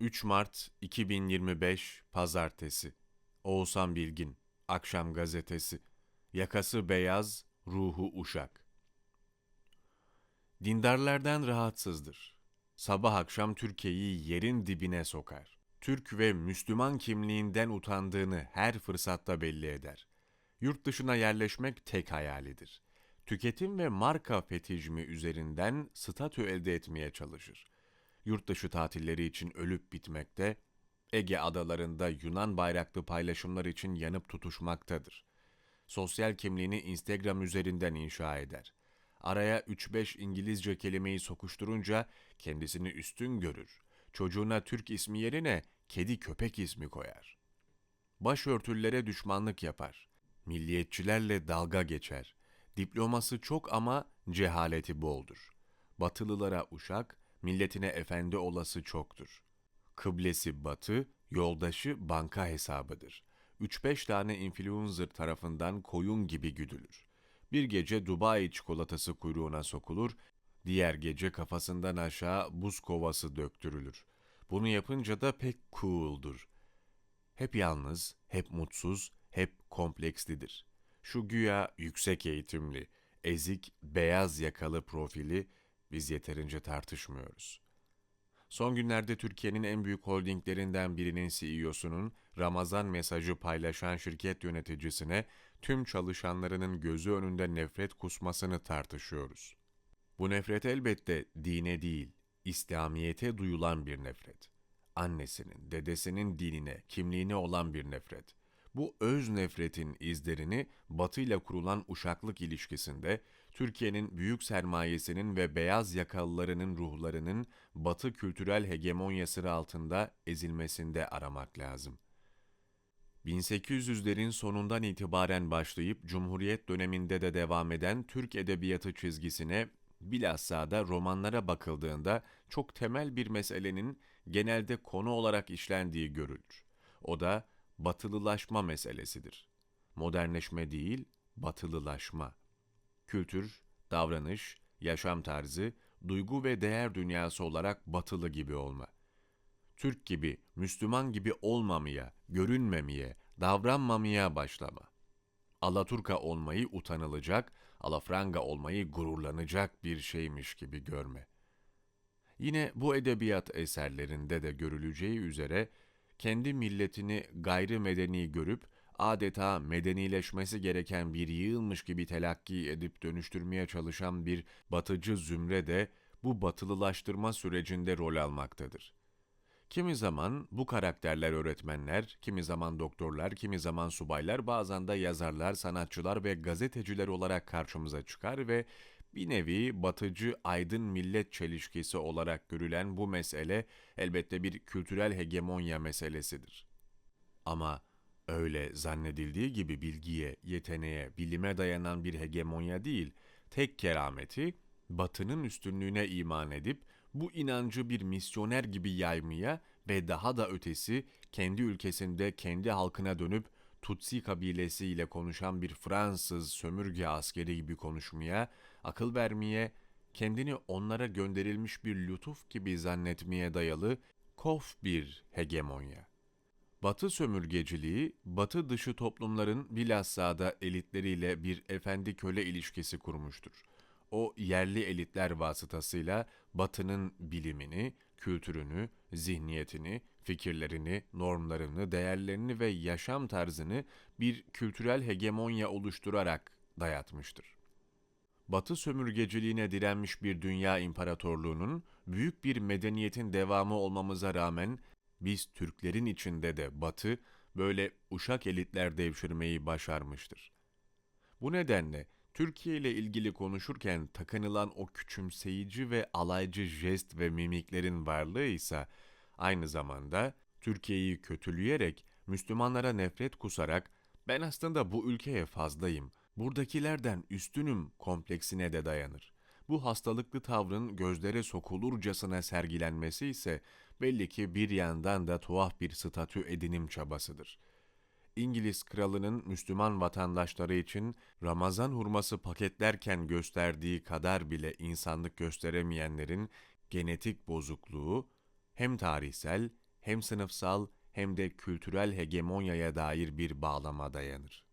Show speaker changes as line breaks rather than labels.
3 Mart 2025 Pazartesi Oğuzhan Bilgin Akşam Gazetesi Yakası beyaz, ruhu uşak Dindarlardan rahatsızdır. Sabah akşam Türkiye'yi yerin dibine sokar. Türk ve Müslüman kimliğinden utandığını her fırsatta belli eder. Yurt dışına yerleşmek tek hayalidir. Tüketim ve marka fetişmi üzerinden statü elde etmeye çalışır yurt dışı tatilleri için ölüp bitmekte, Ege adalarında Yunan bayraklı paylaşımlar için yanıp tutuşmaktadır. Sosyal kimliğini Instagram üzerinden inşa eder. Araya 3-5 İngilizce kelimeyi sokuşturunca kendisini üstün görür. Çocuğuna Türk ismi yerine kedi köpek ismi koyar. Başörtülere düşmanlık yapar. Milliyetçilerle dalga geçer. Diploması çok ama cehaleti boldur. Batılılara uşak, milletine efendi olası çoktur. Kıblesi batı, yoldaşı banka hesabıdır. 3-5 tane influencer tarafından koyun gibi güdülür. Bir gece Dubai çikolatası kuyruğuna sokulur, diğer gece kafasından aşağı buz kovası döktürülür. Bunu yapınca da pek cool'dur. Hep yalnız, hep mutsuz, hep komplekslidir. Şu güya yüksek eğitimli, ezik, beyaz yakalı profili biz yeterince tartışmıyoruz. Son günlerde Türkiye'nin en büyük holdinglerinden birinin CEO'sunun Ramazan mesajı paylaşan şirket yöneticisine tüm çalışanlarının gözü önünde nefret kusmasını tartışıyoruz. Bu nefret elbette dine değil, İslamiyete duyulan bir nefret. Annesinin, dedesinin dinine, kimliğine olan bir nefret. Bu öz nefretin izlerini Batı ile kurulan uşaklık ilişkisinde Türkiye'nin büyük sermayesinin ve beyaz yakalılarının ruhlarının Batı kültürel hegemonyası altında ezilmesinde aramak lazım. 1800'lerin sonundan itibaren başlayıp Cumhuriyet döneminde de devam eden Türk edebiyatı çizgisine bilhassa da romanlara bakıldığında çok temel bir meselenin genelde konu olarak işlendiği görülür. O da batılılaşma meselesidir. Modernleşme değil, batılılaşma. Kültür, davranış, yaşam tarzı, duygu ve değer dünyası olarak batılı gibi olma. Türk gibi, Müslüman gibi olmamaya, görünmemeye, davranmamaya başlama. Alaturka olmayı utanılacak, alafranga olmayı gururlanacak bir şeymiş gibi görme. Yine bu edebiyat eserlerinde de görüleceği üzere kendi milletini gayri medeni görüp adeta medenileşmesi gereken bir yığılmış gibi telakki edip dönüştürmeye çalışan bir batıcı zümre de bu batılılaştırma sürecinde rol almaktadır. Kimi zaman bu karakterler öğretmenler, kimi zaman doktorlar, kimi zaman subaylar, bazen de yazarlar, sanatçılar ve gazeteciler olarak karşımıza çıkar ve bir nevi batıcı aydın millet çelişkisi olarak görülen bu mesele elbette bir kültürel hegemonya meselesidir. Ama öyle zannedildiği gibi bilgiye, yeteneğe, bilime dayanan bir hegemonya değil, tek kerameti batının üstünlüğüne iman edip bu inancı bir misyoner gibi yaymaya ve daha da ötesi kendi ülkesinde kendi halkına dönüp Tutsi kabilesiyle konuşan bir Fransız sömürge askeri gibi konuşmaya, akıl vermeye, kendini onlara gönderilmiş bir lütuf gibi zannetmeye dayalı kof bir hegemonya. Batı sömürgeciliği, batı dışı toplumların bilhassa da elitleriyle bir efendi köle ilişkisi kurmuştur. O yerli elitler vasıtasıyla batının bilimini, kültürünü, zihniyetini, fikirlerini, normlarını, değerlerini ve yaşam tarzını bir kültürel hegemonya oluşturarak dayatmıştır. Batı sömürgeciliğine direnmiş bir dünya imparatorluğunun büyük bir medeniyetin devamı olmamıza rağmen biz Türklerin içinde de Batı böyle uşak elitler devşirmeyi başarmıştır. Bu nedenle Türkiye ile ilgili konuşurken takınılan o küçümseyici ve alaycı jest ve mimiklerin varlığı ise aynı zamanda Türkiye'yi kötüleyerek, Müslümanlara nefret kusarak ben aslında bu ülkeye fazlayım, buradakilerden üstünüm kompleksine de dayanır. Bu hastalıklı tavrın gözlere sokulurcasına sergilenmesi ise belli ki bir yandan da tuhaf bir statü edinim çabasıdır. İngiliz kralının Müslüman vatandaşları için Ramazan hurması paketlerken gösterdiği kadar bile insanlık gösteremeyenlerin genetik bozukluğu hem tarihsel hem sınıfsal hem de kültürel hegemonyaya dair bir bağlama dayanır.